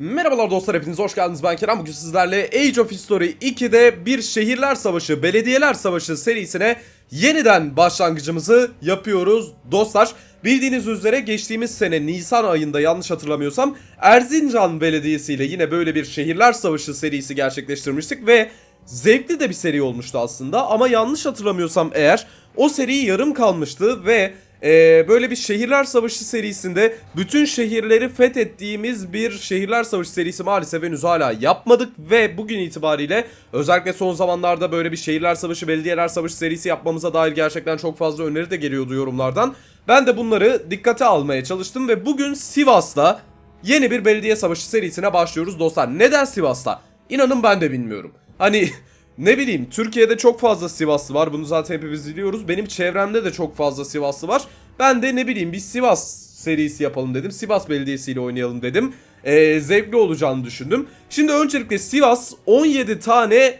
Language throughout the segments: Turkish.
Merhabalar dostlar hepiniz hoş geldiniz. Ben Kerem. Bugün sizlerle Age of History 2'de bir şehirler savaşı belediyeler savaşı serisine yeniden başlangıcımızı yapıyoruz dostlar. Bildiğiniz üzere geçtiğimiz sene Nisan ayında yanlış hatırlamıyorsam Erzincan Belediyesi ile yine böyle bir şehirler savaşı serisi gerçekleştirmiştik ve zevkli de bir seri olmuştu aslında. Ama yanlış hatırlamıyorsam eğer o seri yarım kalmıştı ve ee, böyle bir şehirler savaşı serisinde bütün şehirleri fethettiğimiz bir şehirler savaşı serisi maalesef henüz hala yapmadık ve bugün itibariyle özellikle son zamanlarda böyle bir şehirler savaşı belediyeler savaşı serisi yapmamıza dair gerçekten çok fazla öneri de geliyordu yorumlardan. Ben de bunları dikkate almaya çalıştım ve bugün Sivas'ta yeni bir belediye savaşı serisine başlıyoruz dostlar. Neden Sivas'ta? İnanın ben de bilmiyorum. Hani ne bileyim Türkiye'de çok fazla Sivaslı var. Bunu zaten hepimiz biliyoruz. Benim çevremde de çok fazla Sivaslı var. Ben de ne bileyim bir Sivas serisi yapalım dedim. Sivas Belediyesi ile oynayalım dedim. Ee, zevkli olacağını düşündüm. Şimdi öncelikle Sivas 17 tane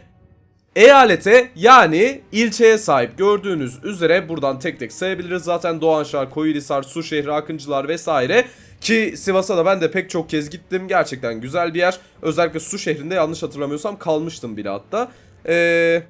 eyalete yani ilçeye sahip gördüğünüz üzere buradan tek tek sayabiliriz. Zaten Doğanşehir, Koyulisar, Suşehri, Akıncılar vesaire ki Sivas'a da ben de pek çok kez gittim. Gerçekten güzel bir yer. Özellikle Su şehrinde yanlış hatırlamıyorsam kalmıştım bile hatta. Ee,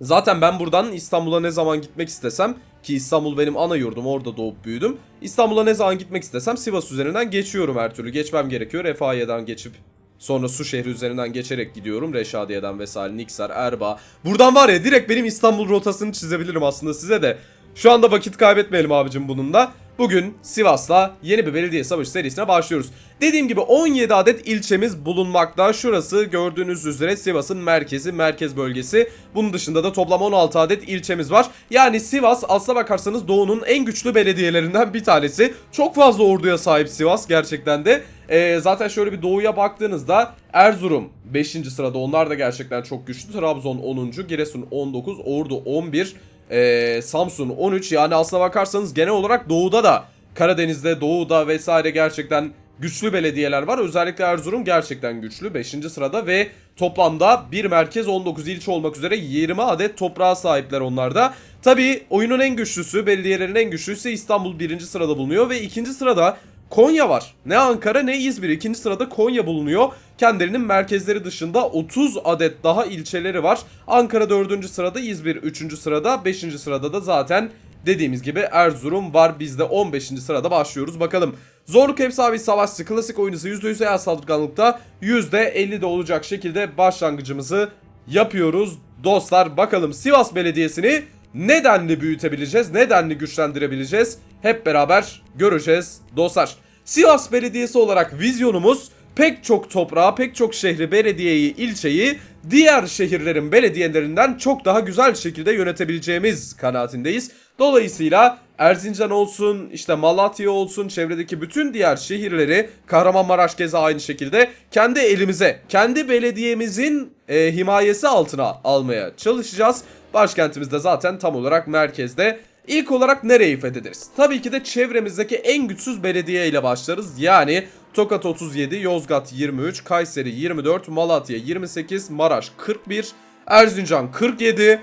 zaten ben buradan İstanbul'a ne zaman gitmek istesem ki İstanbul benim ana yurdum orada doğup büyüdüm. İstanbul'a ne zaman gitmek istesem Sivas üzerinden geçiyorum her türlü. Geçmem gerekiyor. Refahiye'den geçip Sonra su şehri üzerinden geçerek gidiyorum. Reşadiye'den vesaire Niksar, Erbaa. Buradan var ya direkt benim İstanbul rotasını çizebilirim aslında size de. Şu anda vakit kaybetmeyelim abicim bununla. Bugün Sivas'la yeni bir belediye savaşı serisine başlıyoruz. Dediğim gibi 17 adet ilçemiz bulunmakta. Şurası gördüğünüz üzere Sivas'ın merkezi, merkez bölgesi. Bunun dışında da toplam 16 adet ilçemiz var. Yani Sivas aslına bakarsanız Doğu'nun en güçlü belediyelerinden bir tanesi. Çok fazla orduya sahip Sivas gerçekten de. Ee, zaten şöyle bir doğuya baktığınızda Erzurum 5. sırada onlar da gerçekten çok güçlü. Trabzon 10. Giresun 19, Ordu 11, ee, Samsun 13 yani aslına bakarsanız genel olarak doğuda da Karadeniz'de doğuda vesaire gerçekten güçlü belediyeler var. Özellikle Erzurum gerçekten güçlü 5. sırada ve toplamda bir merkez 19 ilçe olmak üzere 20 adet toprağa sahipler onlarda. Tabi oyunun en güçlüsü belediyelerin en güçlüsü İstanbul 1. sırada bulunuyor ve 2. sırada Konya var. Ne Ankara ne İzmir. İkinci sırada Konya bulunuyor. Kendilerinin merkezleri dışında 30 adet daha ilçeleri var. Ankara 4. sırada, İzmir 3. sırada, 5. sırada da zaten dediğimiz gibi Erzurum var. Biz de 15. sırada başlıyoruz. Bakalım zorluk hep sabit savaşçı klasik oyuncusu %100 eğer saldırganlıkta %50 de olacak şekilde başlangıcımızı yapıyoruz. Dostlar bakalım Sivas Belediyesi'ni nedenli büyütebileceğiz, nedenli güçlendirebileceğiz hep beraber göreceğiz dostlar. Sivas Belediyesi olarak vizyonumuz pek çok toprağı, pek çok şehri, belediyeyi, ilçeyi diğer şehirlerin belediyelerinden çok daha güzel şekilde yönetebileceğimiz kanaatindeyiz. Dolayısıyla Erzincan olsun, işte Malatya olsun, çevredeki bütün diğer şehirleri Kahramanmaraş keza aynı şekilde kendi elimize, kendi belediyemizin e, himayesi altına almaya çalışacağız. Başkentimizde zaten tam olarak merkezde. İlk olarak nereyi fethederiz? Tabii ki de çevremizdeki en güçsüz belediye ile başlarız. Yani Tokat 37, Yozgat 23, Kayseri 24, Malatya 28, Maraş 41, Erzincan 47.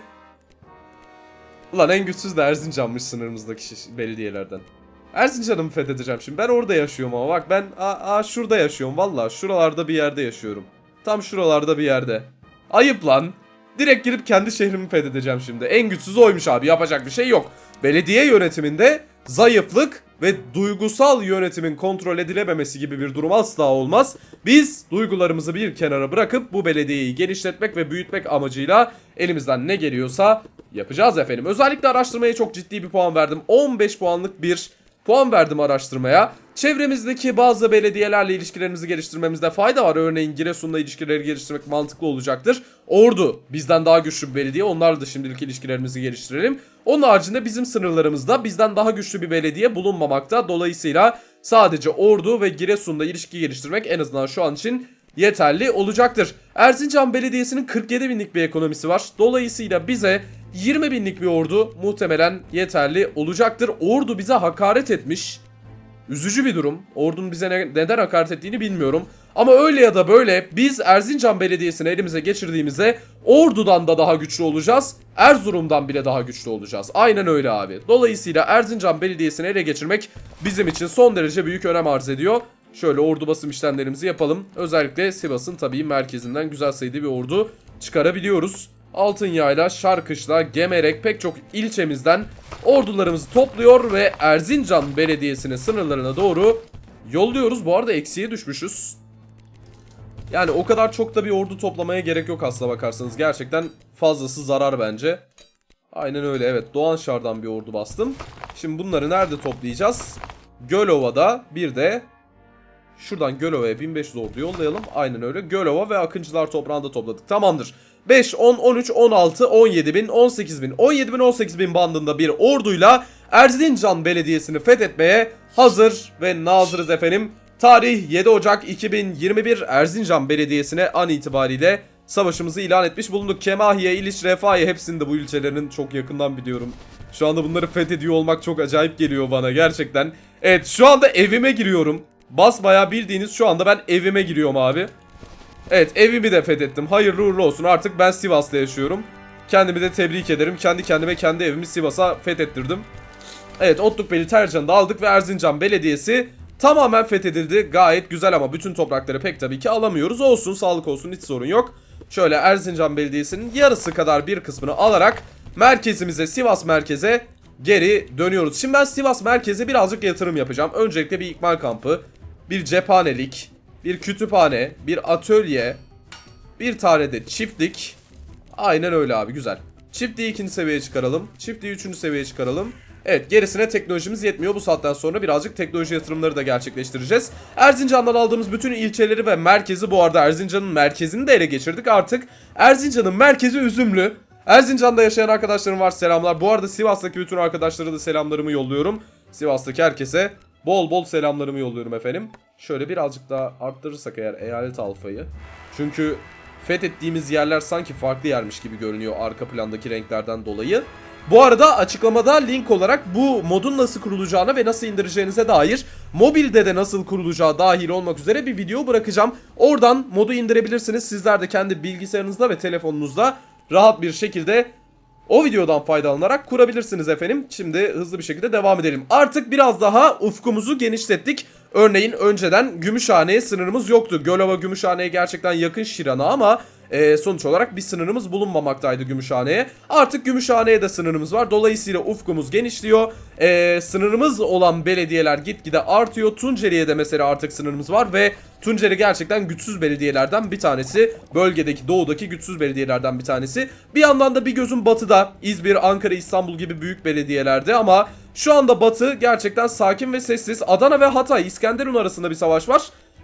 Ulan en güçsüz de Erzincan'mış sınırımızdaki belediyelerden. Erzincan'ı mı fethedeceğim şimdi? Ben orada yaşıyorum ama bak ben aa şurada yaşıyorum valla. Şuralarda bir yerde yaşıyorum. Tam şuralarda bir yerde. Ayıp lan. Direkt girip kendi şehrimi fethedeceğim şimdi. En güçsüz oymuş abi yapacak bir şey yok. Belediye yönetiminde zayıflık ve duygusal yönetimin kontrol edilememesi gibi bir durum asla olmaz. Biz duygularımızı bir kenara bırakıp bu belediyeyi genişletmek ve büyütmek amacıyla elimizden ne geliyorsa yapacağız efendim. Özellikle araştırmaya çok ciddi bir puan verdim. 15 puanlık bir puan verdim araştırmaya. Çevremizdeki bazı belediyelerle ilişkilerimizi geliştirmemizde fayda var. Örneğin Giresun'la ilişkileri geliştirmek mantıklı olacaktır. Ordu bizden daha güçlü bir belediye. Onlarla da şimdilik ilişkilerimizi geliştirelim. Onun haricinde bizim sınırlarımızda bizden daha güçlü bir belediye bulunmamakta. Dolayısıyla sadece Ordu ve Giresun'la ilişki geliştirmek en azından şu an için yeterli olacaktır. Erzincan Belediyesi'nin 47 binlik bir ekonomisi var. Dolayısıyla bize 20 binlik bir ordu muhtemelen yeterli olacaktır. Ordu bize hakaret etmiş. Üzücü bir durum. Ordunun bize ne, neden hakaret ettiğini bilmiyorum. Ama öyle ya da böyle biz Erzincan Belediyesi'ni elimize geçirdiğimizde Ordu'dan da daha güçlü olacağız. Erzurum'dan bile daha güçlü olacağız. Aynen öyle abi. Dolayısıyla Erzincan Belediyesi'ni ele geçirmek bizim için son derece büyük önem arz ediyor. Şöyle ordu basım işlemlerimizi yapalım. Özellikle Sivas'ın tabii merkezinden güzel sayıda bir ordu çıkarabiliyoruz. Altınyayla, Şarkışla, Gemerek pek çok ilçemizden ordularımızı topluyor ve Erzincan Belediyesi'nin sınırlarına doğru yolluyoruz. Bu arada eksiye düşmüşüz. Yani o kadar çok da bir ordu toplamaya gerek yok aslına bakarsanız. Gerçekten fazlası zarar bence. Aynen öyle evet. Doğanşar'dan bir ordu bastım. Şimdi bunları nerede toplayacağız? Gölova'da bir de şuradan Gölova'ya 1500 ordu yollayalım. Aynen öyle. Gölova ve Akıncılar toprağında topladık. Tamamdır. 5, 10, 13, 16, 17 bin, 18 bin, 17 bin, 18 bin bandında bir orduyla Erzincan Belediyesi'ni fethetmeye hazır ve nazırız efendim. Tarih 7 Ocak 2021 Erzincan Belediyesi'ne an itibariyle savaşımızı ilan etmiş bulunduk. Kemahiye, İliç, Refahiye hepsini de bu ilçelerin çok yakından biliyorum. Şu anda bunları fethediyor olmak çok acayip geliyor bana gerçekten. Evet şu anda evime giriyorum. Basbayağı bildiğiniz şu anda ben evime giriyorum abi. Evet evimi de fethettim. Hayırlı uğurlu olsun. Artık ben Sivas'ta yaşıyorum. Kendimi de tebrik ederim. Kendi kendime kendi evimi Sivas'a fethettirdim. Evet Otlukbeli Tercan'ı da aldık ve Erzincan Belediyesi tamamen fethedildi. Gayet güzel ama bütün toprakları pek tabii ki alamıyoruz. Olsun sağlık olsun hiç sorun yok. Şöyle Erzincan Belediyesi'nin yarısı kadar bir kısmını alarak merkezimize Sivas merkeze geri dönüyoruz. Şimdi ben Sivas merkeze birazcık yatırım yapacağım. Öncelikle bir ikmal kampı, bir cephanelik, bir kütüphane, bir atölye, bir tane de çiftlik. Aynen öyle abi güzel. Çiftliği ikinci seviyeye çıkaralım. Çiftliği üçüncü seviyeye çıkaralım. Evet gerisine teknolojimiz yetmiyor. Bu saatten sonra birazcık teknoloji yatırımları da gerçekleştireceğiz. Erzincan'dan aldığımız bütün ilçeleri ve merkezi bu arada Erzincan'ın merkezini de ele geçirdik artık. Erzincan'ın merkezi Üzümlü. Erzincan'da yaşayan arkadaşlarım var selamlar. Bu arada Sivas'taki bütün arkadaşlara da selamlarımı yolluyorum. Sivas'taki herkese bol bol selamlarımı yolluyorum efendim. Şöyle birazcık daha arttırırsak eğer eyalet alfayı. Çünkü fethettiğimiz yerler sanki farklı yermiş gibi görünüyor arka plandaki renklerden dolayı. Bu arada açıklamada link olarak bu modun nasıl kurulacağına ve nasıl indireceğinize dair mobilde de nasıl kurulacağı dahil olmak üzere bir video bırakacağım. Oradan modu indirebilirsiniz. Sizler de kendi bilgisayarınızda ve telefonunuzda rahat bir şekilde o videodan faydalanarak kurabilirsiniz efendim. Şimdi hızlı bir şekilde devam edelim. Artık biraz daha ufkumuzu genişlettik. Örneğin önceden Gümüşhane'ye sınırımız yoktu. Gölova Gümüşhane'ye gerçekten yakın Şiran'a ama e, sonuç olarak bir sınırımız bulunmamaktaydı Gümüşhane'ye. Artık Gümüşhane'ye de sınırımız var. Dolayısıyla ufkumuz genişliyor. E, sınırımız olan belediyeler gitgide artıyor. Tunceli'ye de mesela artık sınırımız var ve Tunceli gerçekten güçsüz belediyelerden bir tanesi. Bölgedeki doğudaki güçsüz belediyelerden bir tanesi. Bir yandan da bir gözüm batıda İzmir, Ankara, İstanbul gibi büyük belediyelerde ama şu anda batı gerçekten sakin ve sessiz. Adana ve Hatay, İskenderun arasında bir savaş var.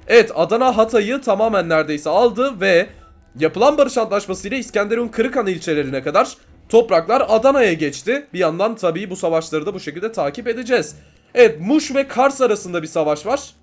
Evet Adana Hatay'ı tamamen neredeyse aldı ve yapılan barış antlaşması ile İskenderun Kırıkhan ilçelerine kadar topraklar Adana'ya geçti. Bir yandan tabii bu savaşları da bu şekilde takip edeceğiz. Evet Muş ve Kars arasında bir savaş var.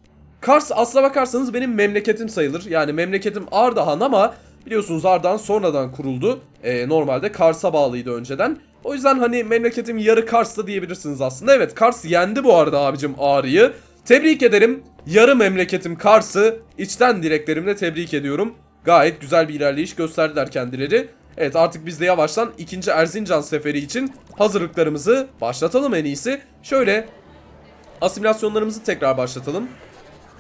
Kars aslına bakarsanız benim memleketim sayılır. Yani memleketim Ardahan ama biliyorsunuz Ardahan sonradan kuruldu. Ee, normalde Kars'a bağlıydı önceden. O yüzden hani memleketim yarı Kars'ta diyebilirsiniz aslında. Evet Kars yendi bu arada abicim Ağrı'yı. Tebrik ederim. Yarı memleketim Kars'ı içten dileklerimle tebrik ediyorum. Gayet güzel bir ilerleyiş gösterdiler kendileri. Evet artık biz de yavaştan ikinci Erzincan seferi için hazırlıklarımızı başlatalım en iyisi. Şöyle asimilasyonlarımızı tekrar başlatalım.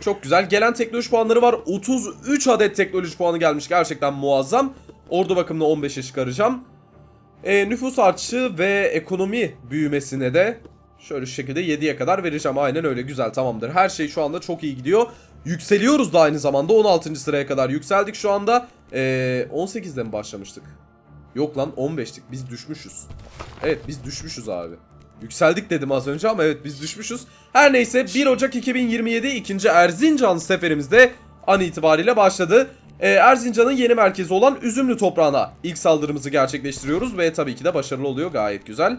Çok güzel. Gelen teknoloji puanları var. 33 adet teknoloji puanı gelmiş. Gerçekten muazzam. Ordu bakımına 15'e çıkaracağım. E, nüfus artışı ve ekonomi büyümesine de şöyle şu şekilde 7'ye kadar vereceğim. Aynen öyle güzel tamamdır. Her şey şu anda çok iyi gidiyor. Yükseliyoruz da aynı zamanda 16. sıraya kadar yükseldik şu anda. E, 18'de mi başlamıştık? Yok lan 15'lik biz düşmüşüz. Evet biz düşmüşüz abi. Yükseldik dedim az önce ama evet biz düşmüşüz. Her neyse 1 Ocak 2027 ikinci Erzincan seferimizde an itibariyle başladı. Ee, Erzincan'ın yeni merkezi olan Üzümlü toprağına ilk saldırımızı gerçekleştiriyoruz ve tabii ki de başarılı oluyor gayet güzel.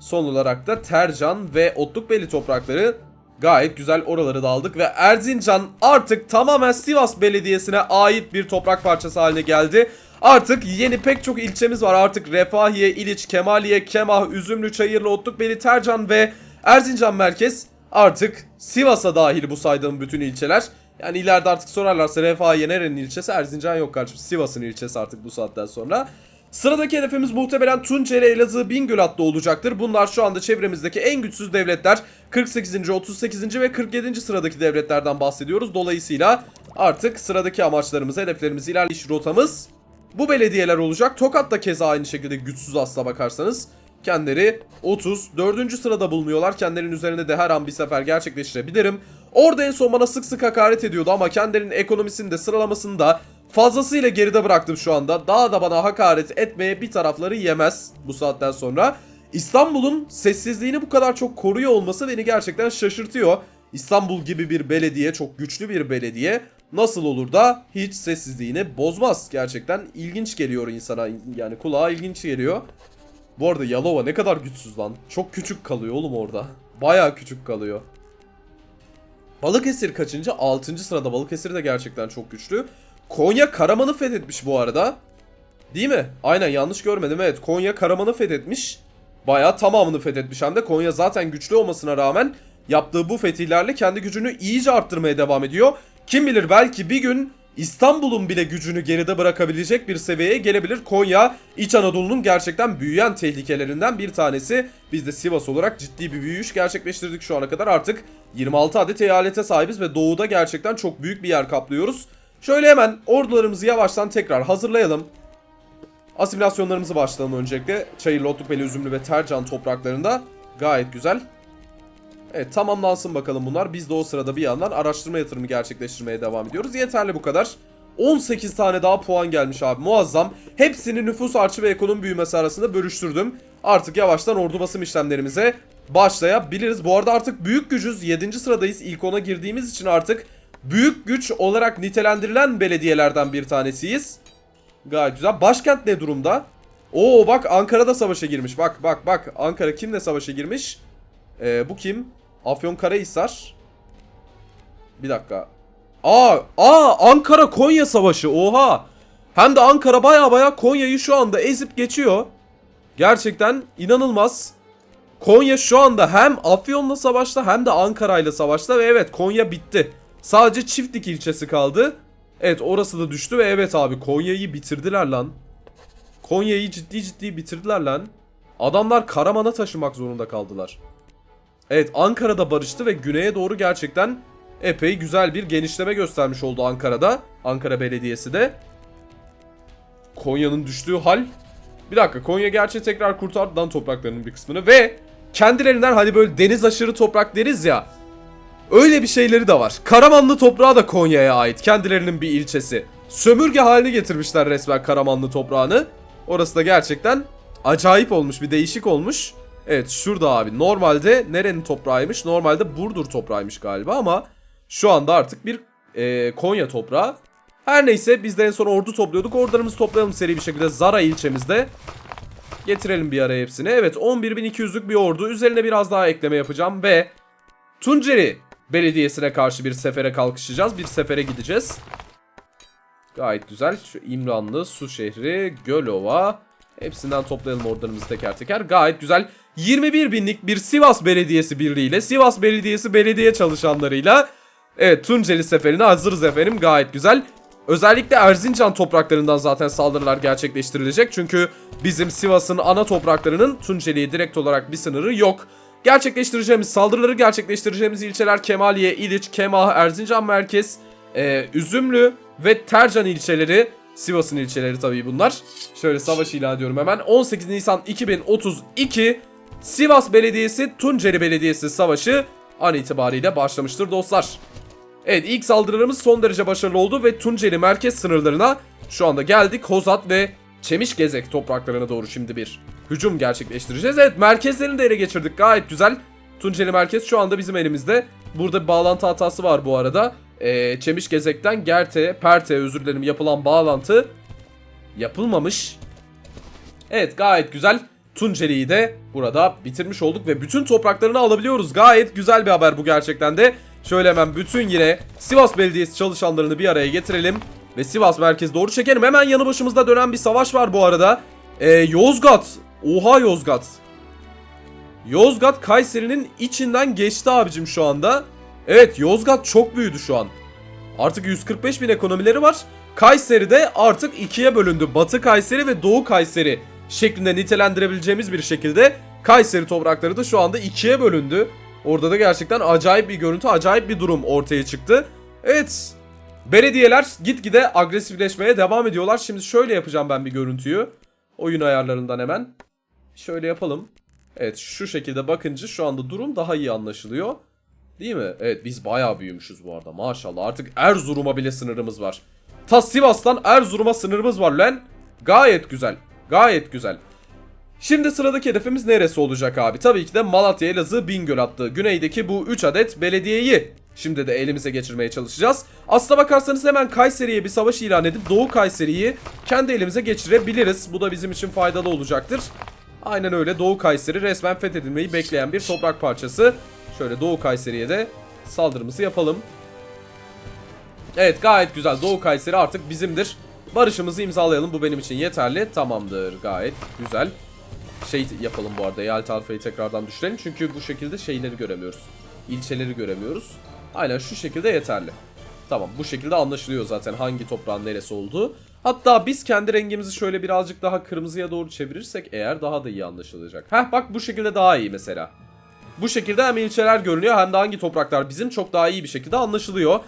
Son olarak da Tercan ve Otlukbeli toprakları gayet güzel oraları da aldık ve Erzincan artık tamamen Sivas Belediyesi'ne ait bir toprak parçası haline geldi. Artık yeni pek çok ilçemiz var. Artık Refahiye, İliç, Kemaliye, Kemah, Üzümlü, Çayırlı, Otlukbeli, Tercan ve Erzincan merkez artık Sivas'a dahil bu saydığım bütün ilçeler. Yani ileride artık sorarlarsa Refahiye nerenin ilçesi? Erzincan yok kardeşim. Sivas'ın ilçesi artık bu saatten sonra. Sıradaki hedefimiz muhtemelen Tunceli, Elazığ, Bingöl hattı olacaktır. Bunlar şu anda çevremizdeki en güçsüz devletler. 48. 38. ve 47. sıradaki devletlerden bahsediyoruz. Dolayısıyla artık sıradaki amaçlarımız, hedeflerimiz, ilerleyiş rotamız bu belediyeler olacak. Tokat da keza aynı şekilde güçsüz asla bakarsanız. Kendileri 34. sırada bulunuyorlar. Kendilerinin üzerinde de her an bir sefer gerçekleştirebilirim. Orada en son bana sık sık hakaret ediyordu ama kendilerinin ekonomisini de sıralamasını da fazlasıyla geride bıraktım şu anda. Daha da bana hakaret etmeye bir tarafları yemez bu saatten sonra. İstanbul'un sessizliğini bu kadar çok koruyor olması beni gerçekten şaşırtıyor. İstanbul gibi bir belediye, çok güçlü bir belediye nasıl olur da hiç sessizliğini bozmaz. Gerçekten ilginç geliyor insana. Yani kulağa ilginç geliyor. Bu arada Yalova ne kadar güçsüz lan. Çok küçük kalıyor oğlum orada. Baya küçük kalıyor. Balıkesir kaçıncı? 6. sırada. Balıkesir de gerçekten çok güçlü. Konya Karaman'ı fethetmiş bu arada. Değil mi? Aynen yanlış görmedim. Evet Konya Karaman'ı fethetmiş. Bayağı tamamını fethetmiş hem de. Konya zaten güçlü olmasına rağmen yaptığı bu fetihlerle kendi gücünü iyice arttırmaya devam ediyor. Kim bilir belki bir gün İstanbul'un bile gücünü geride bırakabilecek bir seviyeye gelebilir. Konya, İç Anadolu'nun gerçekten büyüyen tehlikelerinden bir tanesi. Biz de Sivas olarak ciddi bir büyüyüş gerçekleştirdik şu ana kadar. Artık 26 adet eyalete sahibiz ve doğuda gerçekten çok büyük bir yer kaplıyoruz. Şöyle hemen ordularımızı yavaştan tekrar hazırlayalım. Asimilasyonlarımızı başlayalım öncelikle. Çayırlı, Otlukbeli, Üzümlü ve Tercan topraklarında. Gayet güzel. Evet tamamlansın bakalım bunlar. Biz de o sırada bir yandan araştırma yatırımı gerçekleştirmeye devam ediyoruz. Yeterli bu kadar. 18 tane daha puan gelmiş abi muazzam. Hepsini nüfus artışı ve ekonomi büyümesi arasında bölüştürdüm. Artık yavaştan ordu basım işlemlerimize başlayabiliriz. Bu arada artık büyük gücüz. 7. sıradayız. İlk ona girdiğimiz için artık büyük güç olarak nitelendirilen belediyelerden bir tanesiyiz. Gayet güzel. Başkent ne durumda? Oo bak Ankara'da savaşa girmiş. Bak bak bak. Ankara kimle savaşa girmiş? Ee, bu kim? Afyonkarahisar. Bir dakika. Aa, aa Ankara Konya savaşı. Oha. Hem de Ankara baya baya Konya'yı şu anda ezip geçiyor. Gerçekten inanılmaz. Konya şu anda hem Afyon'la savaşta hem de Ankara'yla savaşta ve evet Konya bitti. Sadece Çiftlik ilçesi kaldı. Evet orası da düştü ve evet abi Konya'yı bitirdiler lan. Konya'yı ciddi ciddi bitirdiler lan. Adamlar Karaman'a taşımak zorunda kaldılar. Evet Ankara'da barıştı ve güneye doğru gerçekten epey güzel bir genişleme göstermiş oldu Ankara'da. Ankara Belediyesi de. Konya'nın düştüğü hal. Bir dakika Konya gerçi tekrar kurtardı lan topraklarının bir kısmını ve kendilerinden hani böyle deniz aşırı toprak deriz ya. Öyle bir şeyleri de var. Karamanlı toprağı da Konya'ya ait. Kendilerinin bir ilçesi. Sömürge haline getirmişler resmen Karamanlı toprağını. Orası da gerçekten acayip olmuş, bir değişik olmuş. Evet şurada abi. Normalde nerenin toprağıymış? Normalde Burdur toprağıymış galiba ama şu anda artık bir e, Konya toprağı. Her neyse biz de en son ordu topluyorduk. Ordularımızı toplayalım seri bir şekilde Zara ilçemizde. Getirelim bir araya hepsini. Evet 11.200'lük bir ordu. Üzerine biraz daha ekleme yapacağım ve Tunceli Belediyesi'ne karşı bir sefere kalkışacağız. Bir sefere gideceğiz. Gayet güzel. Şu İmranlı, Su şehri, Gölova. Hepsinden toplayalım ordularımızı teker teker. Gayet güzel. 21 binlik bir Sivas Belediyesi birliğiyle, Sivas Belediyesi belediye çalışanlarıyla Evet Tunceli seferine hazırız efendim. Gayet güzel. Özellikle Erzincan topraklarından zaten saldırılar gerçekleştirilecek. Çünkü bizim Sivas'ın ana topraklarının Tunceli'ye direkt olarak bir sınırı yok. Gerçekleştireceğimiz saldırıları gerçekleştireceğimiz ilçeler Kemaliye, İliç, Kemah, Erzincan Merkez, e, Üzümlü ve Tercan ilçeleri. Sivas'ın ilçeleri tabii bunlar. Şöyle savaş ilan ediyorum hemen. 18 Nisan 2032 Sivas Belediyesi Tunceli Belediyesi savaşı an itibariyle başlamıştır dostlar. Evet ilk saldırılarımız son derece başarılı oldu ve Tunceli merkez sınırlarına şu anda geldik. Hozat ve Çemişgezek topraklarına doğru şimdi bir hücum gerçekleştireceğiz. Evet merkezlerini de ele geçirdik gayet güzel. Tunceli merkez şu anda bizim elimizde. Burada bir bağlantı hatası var bu arada. Ee, Çemişgezek'ten Gerte, Perte özür dilerim yapılan bağlantı yapılmamış. Evet gayet güzel. Tunceli'yi de burada bitirmiş olduk ve bütün topraklarını alabiliyoruz. Gayet güzel bir haber bu gerçekten de. Şöyle hemen bütün yine Sivas Belediyesi çalışanlarını bir araya getirelim. Ve Sivas merkez doğru çekelim. Hemen yanı başımızda dönen bir savaş var bu arada. Ee, Yozgat. Oha Yozgat. Yozgat Kayseri'nin içinden geçti abicim şu anda. Evet Yozgat çok büyüdü şu an. Artık 145 bin ekonomileri var. Kayseri'de artık ikiye bölündü. Batı Kayseri ve Doğu Kayseri şeklinde nitelendirebileceğimiz bir şekilde Kayseri toprakları da şu anda ikiye bölündü. Orada da gerçekten acayip bir görüntü, acayip bir durum ortaya çıktı. Evet, belediyeler gitgide agresifleşmeye devam ediyorlar. Şimdi şöyle yapacağım ben bir görüntüyü. Oyun ayarlarından hemen. Şöyle yapalım. Evet şu şekilde bakınca şu anda durum daha iyi anlaşılıyor. Değil mi? Evet biz bayağı büyümüşüz bu arada maşallah. Artık Erzurum'a bile sınırımız var. Ta Sivas'tan Erzurum'a sınırımız var lan. Gayet güzel. Gayet güzel. Şimdi sıradaki hedefimiz neresi olacak abi? Tabii ki de Malatya, Elazığ, Bingöl attığı güneydeki bu 3 adet belediyeyi şimdi de elimize geçirmeye çalışacağız. Aslına bakarsanız hemen Kayseri'ye bir savaş ilan edip Doğu Kayseri'yi kendi elimize geçirebiliriz. Bu da bizim için faydalı olacaktır. Aynen öyle Doğu Kayseri resmen fethedilmeyi bekleyen bir toprak parçası. Şöyle Doğu Kayseri'ye de saldırımızı yapalım. Evet gayet güzel Doğu Kayseri artık bizimdir. Barışımızı imzalayalım bu benim için yeterli. Tamamdır gayet güzel. Şey yapalım bu arada Yalta Alfa'yı tekrardan düşürelim. Çünkü bu şekilde şeyleri göremiyoruz. İlçeleri göremiyoruz. Aynen şu şekilde yeterli. Tamam bu şekilde anlaşılıyor zaten hangi toprağın neresi olduğu. Hatta biz kendi rengimizi şöyle birazcık daha kırmızıya doğru çevirirsek eğer daha da iyi anlaşılacak. Heh bak bu şekilde daha iyi mesela. Bu şekilde hem ilçeler görünüyor hem de hangi topraklar bizim çok daha iyi bir şekilde anlaşılıyor.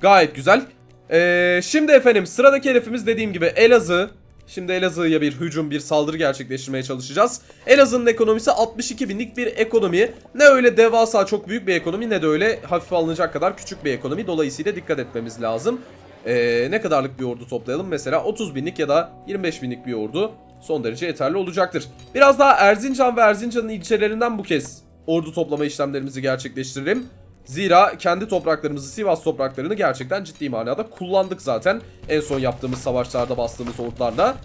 Gayet güzel. Ee, şimdi efendim sıradaki hedefimiz dediğim gibi Elazığ. Şimdi Elazığ'a bir hücum, bir saldırı gerçekleştirmeye çalışacağız. Elazığ'ın ekonomisi 62 binlik bir ekonomi. Ne öyle devasa çok büyük bir ekonomi ne de öyle hafif alınacak kadar küçük bir ekonomi. Dolayısıyla dikkat etmemiz lazım. Ee, ne kadarlık bir ordu toplayalım? Mesela 30 binlik ya da 25 binlik bir ordu son derece yeterli olacaktır. Biraz daha Erzincan ve Erzincan'ın ilçelerinden bu kez ordu toplama işlemlerimizi gerçekleştirelim. Zira kendi topraklarımızı, Sivas topraklarını gerçekten ciddi manada kullandık zaten. En son yaptığımız savaşlarda bastığımız ordularla.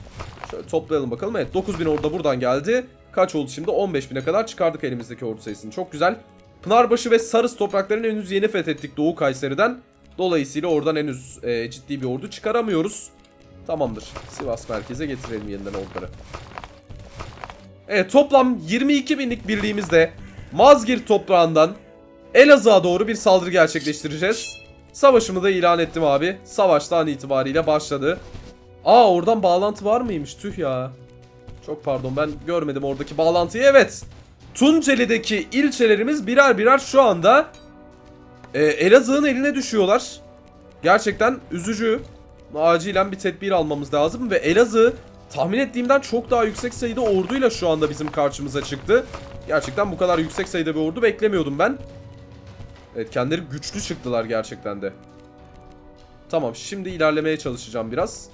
Şöyle toplayalım bakalım. Evet 9000 ordu da buradan geldi. Kaç oldu şimdi? 15000'e kadar çıkardık elimizdeki ordu sayısını. Çok güzel. Pınarbaşı ve Sarız topraklarını henüz yeni fethettik Doğu Kayseri'den. Dolayısıyla oradan henüz e, ciddi bir ordu çıkaramıyoruz. Tamamdır. Sivas merkeze getirelim yeniden orduları. Evet toplam 22 binlik birliğimizde Mazgirt toprağından Elazığ'a doğru bir saldırı gerçekleştireceğiz. Savaşımı da ilan ettim abi. Savaştan itibariyle başladı. Aa oradan bağlantı var mıymış? Tüh ya. Çok pardon ben görmedim oradaki bağlantıyı. Evet. Tunceli'deki ilçelerimiz birer birer şu anda e, Elazığ'ın eline düşüyorlar. Gerçekten üzücü. Acilen bir tedbir almamız lazım ve Elazığ tahmin ettiğimden çok daha yüksek sayıda orduyla şu anda bizim karşımıza çıktı. Gerçekten bu kadar yüksek sayıda bir ordu beklemiyordum ben. Evet kendileri güçlü çıktılar gerçekten de. Tamam şimdi ilerlemeye çalışacağım biraz.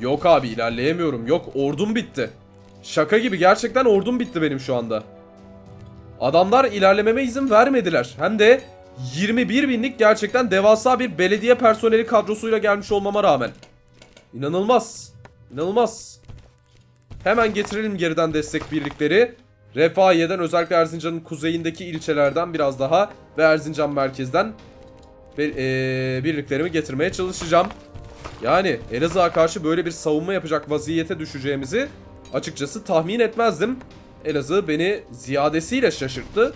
Yok abi ilerleyemiyorum. Yok ordum bitti. Şaka gibi gerçekten ordum bitti benim şu anda. Adamlar ilerlememe izin vermediler. Hem de 21 binlik gerçekten devasa bir belediye personeli kadrosuyla gelmiş olmama rağmen. İnanılmaz. İnanılmaz. Hemen getirelim geriden destek birlikleri. Refahiye'den özellikle Erzincan'ın kuzeyindeki ilçelerden biraz daha ve Erzincan merkezden ve, eee, birliklerimi getirmeye çalışacağım. Yani Elazığ'a karşı böyle bir savunma yapacak vaziyete düşeceğimizi açıkçası tahmin etmezdim. Elazığ beni ziyadesiyle şaşırttı.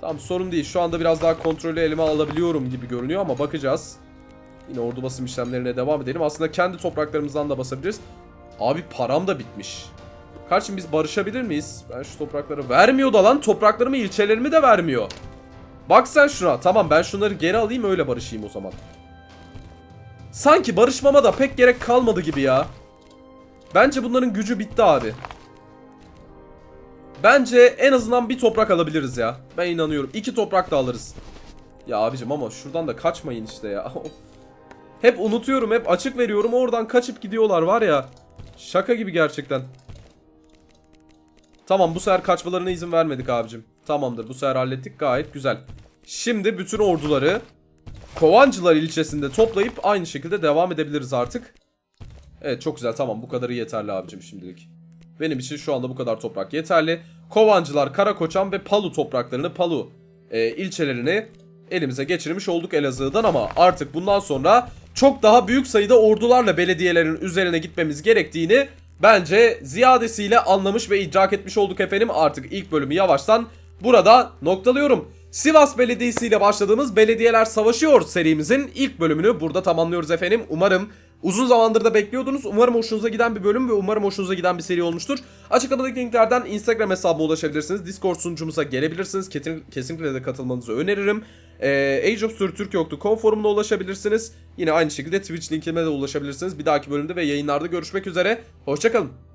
Tamam sorun değil. Şu anda biraz daha kontrolü elime alabiliyorum gibi görünüyor ama bakacağız. Yine ordu basım işlemlerine devam edelim. Aslında kendi topraklarımızdan da basabiliriz. Abi param da bitmiş. Kardeşim biz barışabilir miyiz? Ben şu toprakları vermiyor da lan. Topraklarımı, ilçelerimi de vermiyor. Bak sen şuna. Tamam ben şunları geri alayım öyle barışayım o zaman. Sanki barışmama da pek gerek kalmadı gibi ya. Bence bunların gücü bitti abi. Bence en azından bir toprak alabiliriz ya. Ben inanıyorum. İki toprak da alırız. Ya abicim ama şuradan da kaçmayın işte ya. Hep unutuyorum, hep açık veriyorum. Oradan kaçıp gidiyorlar var ya. Şaka gibi gerçekten. Tamam bu sefer kaçmalarına izin vermedik abicim. Tamamdır bu sefer hallettik gayet güzel. Şimdi bütün orduları Kovancılar ilçesinde toplayıp aynı şekilde devam edebiliriz artık. Evet çok güzel tamam bu kadarı yeterli abicim şimdilik. Benim için şu anda bu kadar toprak yeterli. Kovancılar, Karakoçan ve Palu topraklarını, Palu e, ilçelerini elimize geçirmiş olduk Elazığ'dan ama artık bundan sonra çok daha büyük sayıda ordularla belediyelerin üzerine gitmemiz gerektiğini bence ziyadesiyle anlamış ve idrak etmiş olduk efendim. Artık ilk bölümü yavaştan burada noktalıyorum. Sivas Belediyesi ile başladığımız Belediyeler Savaşıyor serimizin ilk bölümünü burada tamamlıyoruz efendim. Umarım uzun zamandır da bekliyordunuz. Umarım hoşunuza giden bir bölüm ve umarım hoşunuza giden bir seri olmuştur. Açıklamadaki linklerden Instagram hesabıma ulaşabilirsiniz. Discord sunucumuza gelebilirsiniz. Kesin- Kesinlikle de katılmanızı öneririm. Ee, Age of Sur Türk.com forumuna ulaşabilirsiniz. Yine aynı şekilde Twitch linkime de ulaşabilirsiniz. Bir dahaki bölümde ve yayınlarda görüşmek üzere. Hoşçakalın.